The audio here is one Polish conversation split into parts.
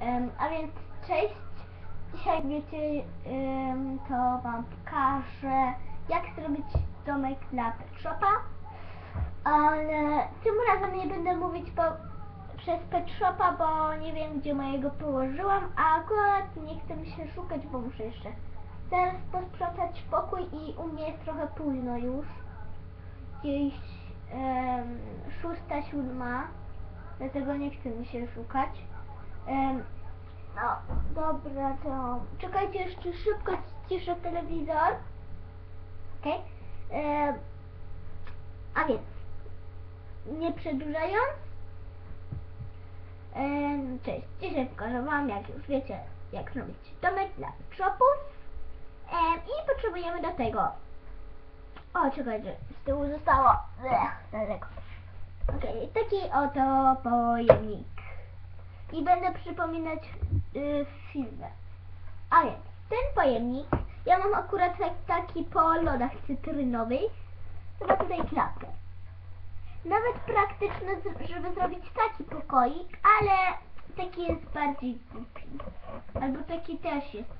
Em, a więc cześć. Dzisiaj wiecie, em, to wam pokażę jak zrobić domek dla pet shopa. Ale tym razem nie będę mówić po, przez pet shopa, bo nie wiem gdzie mojego położyłam, a akurat nie chcę mi się szukać, bo muszę jeszcze zaraz posprzątać pokój i u mnie jest trochę późno już. Gdzieś em, szósta, siódma, dlatego nie chce mi się szukać. No, dobra, to czekajcie jeszcze szybko ściszę telewizor. Okej. Em, A więc, nie przedłużając, em, cześć, dzisiaj pokażę Wam, jak już wiecie, jak zrobić domek dla shopów. I potrzebujemy do tego, o czekajcie, z tyłu zostało, Ech, daleko. Okej, taki oto pojemnik. I będę przypominać y, w filmie. A więc, ten pojemnik, ja mam akurat tak, taki po lodach cytrynowych, chyba tutaj klapkę. Nawet praktyczne, z- żeby zrobić taki pokoik, ale taki jest bardziej głupi. Albo taki też jest.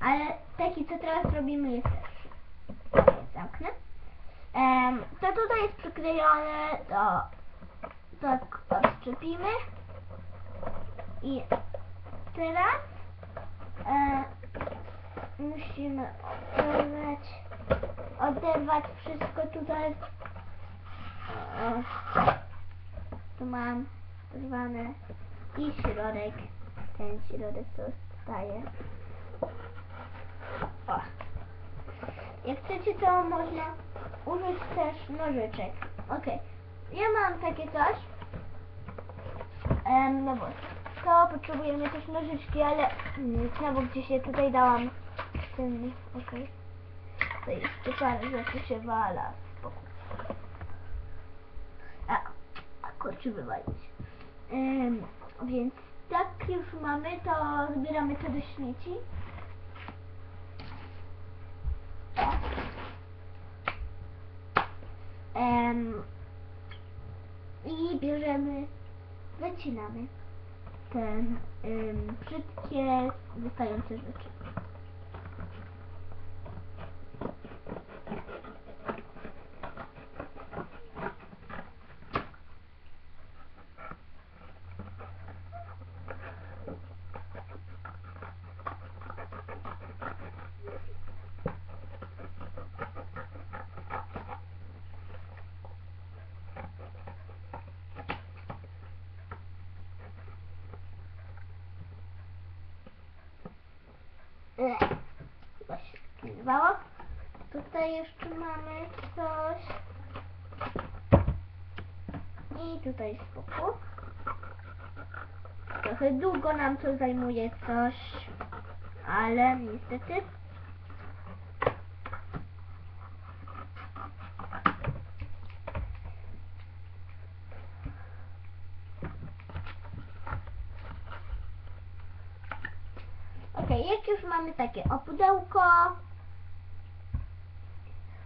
Ale taki, co teraz robimy, jest lepszy. Zamknę. Em, to tutaj jest przyklejone, to tak odczepimy. I teraz e, musimy oderwać, oderwać wszystko tutaj. O, tu mam zerwane i środek, ten środek zostaje. O. Jak chcecie to można użyć też nożyczek. Ok. Ja mam takie coś. No bo to potrzebujemy też nożyczki, ale mm, znowu gdzieś je tutaj dałam. Ten, okej. To jeszcze parę rzeczy się wala. A, a kurczę wywalić. Em, więc tak już mamy, to zbieramy to do śmieci. Em, I bierzemy, wycinamy ten em, brzydkie, wystające rzeczy. Tutaj jeszcze mamy coś. I tutaj spokój. Trochę długo nam to zajmuje coś, ale niestety. Jak już mamy takie opudełko,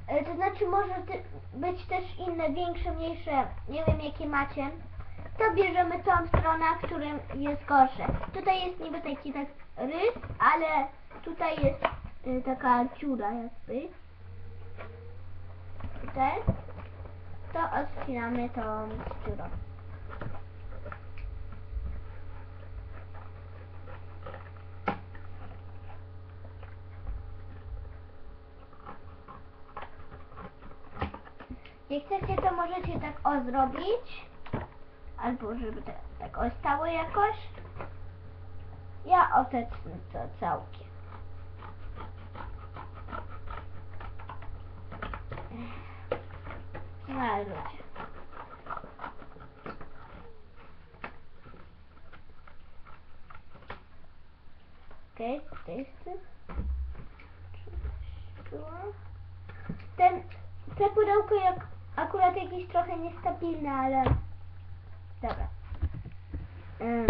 e, to znaczy może ty, być też inne, większe, mniejsze, nie wiem jakie macie, to bierzemy tą stronę, w którym jest gorsze. Tutaj jest niby taki tak rys, ale tutaj jest y, taka dziura jakby. Tutaj. To odcinamy tą dziurą. Jak chcecie, to możecie tak o zrobić. Albo żeby tak, tak o stało jakoś. Ja otetnę to całkiem. No. Okej, okay, jest tu. Ten, te pudełko jak akurat jakieś trochę niestabilne, ale dobra. Em,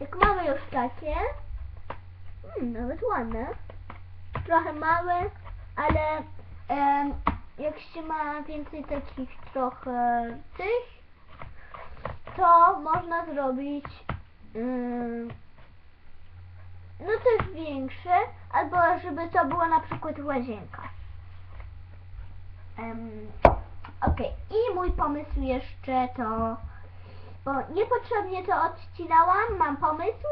jak mamy już takie, hmm, nawet ładne, trochę małe, ale em, jak się ma więcej takich trochę tych, to można zrobić Ym, no też większe, albo żeby to była na przykład łazienka. Em, Okej, i mój pomysł jeszcze to, bo niepotrzebnie to odcinałam, mam pomysł,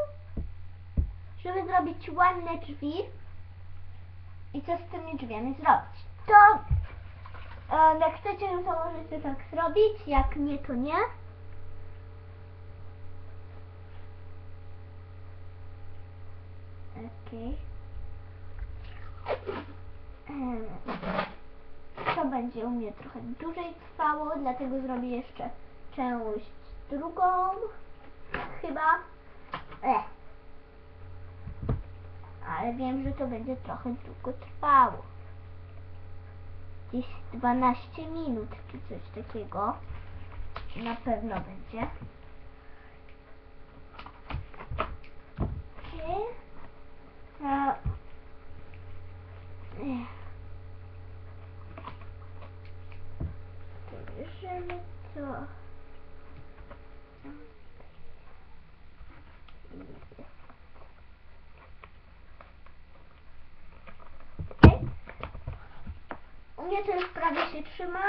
żeby zrobić ładne drzwi i co z tymi drzwiami zrobić. To e, jak chcecie, to możecie tak zrobić, jak nie, to nie. Okej. Em, To będzie u mnie trochę dłużej trwało, dlatego zrobię jeszcze część drugą. Chyba. E. Ale wiem, że to będzie trochę długo trwało. Gdzieś 12 minut czy coś takiego. Na pewno będzie. Okej. A, ech. Bierzemy to. Okej. U mnie to już prawie się trzyma.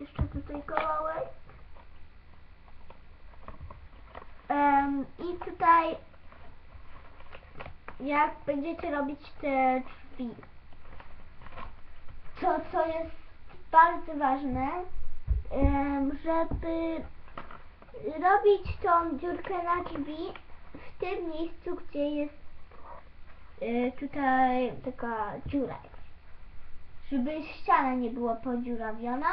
Jeszcze tutaj kawałek. Em, I tutaj jak będziecie robić te drzwi. To, co jest bardzo ważne, żeby robić tą dziurkę na drzwi w tym miejscu, gdzie jest e, tutaj taka dziura. Żeby ściana nie była podziurawiona.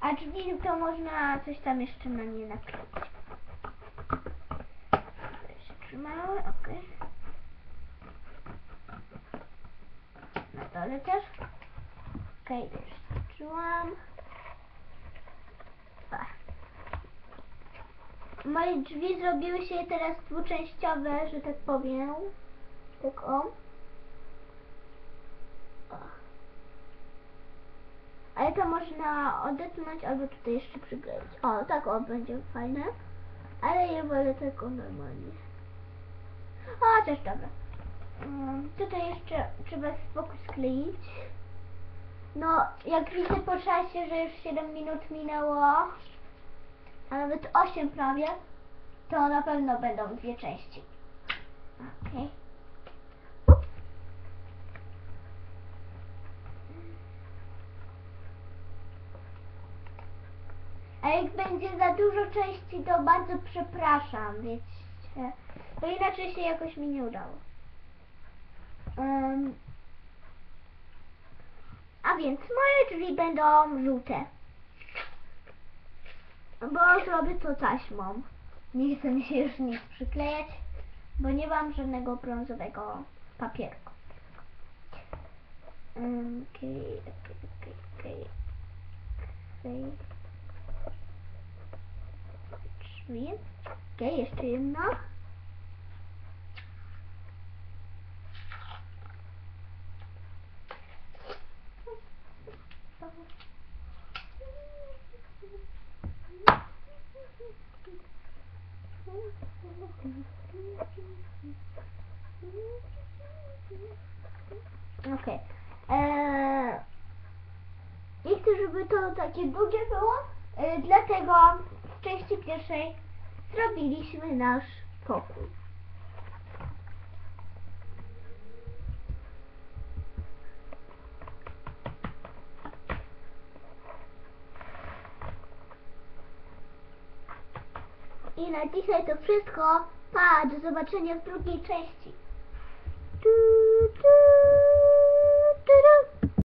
A drzwi to można coś tam jeszcze na nie nakleić. Tutaj się trzymały, okej. Na dole też. Okej, już zaczęłam. Ach. Moje drzwi zrobiły się teraz dwuczęściowe, że tak powiem. Tak o. Ale to można odetnąć albo tutaj jeszcze przykleić. O, tak o, będzie fajne. Ale ja wolę tak o normalnie. O, też dobra. Mm, tutaj jeszcze trzeba spokój skleić. No, jak widzę po czasie, że już 7 minut minęło, a nawet 8 prawie, to na pewno będą dwie części. Okej. Ups. A jak będzie za dużo części, to bardzo przepraszam, wiecie, bo inaczej się jakoś mi nie udało. Em, a więc moje drzwi będą żółte. Bo zrobię to taśmą. Nie chcę mi się już nic przyklejać, bo nie mam żadnego brązowego papierku. Em, Okej, okej, okej, okej. Okej. Drzwi. Okej, jeszcze jedno. Okej. Eee, Nie chcę, żeby to takie długie było, e, dlatego w części pierwszej zrobiliśmy nasz pokój. I na dzisiaj to wszystko. Pa, do zobaczenia w drugiej części.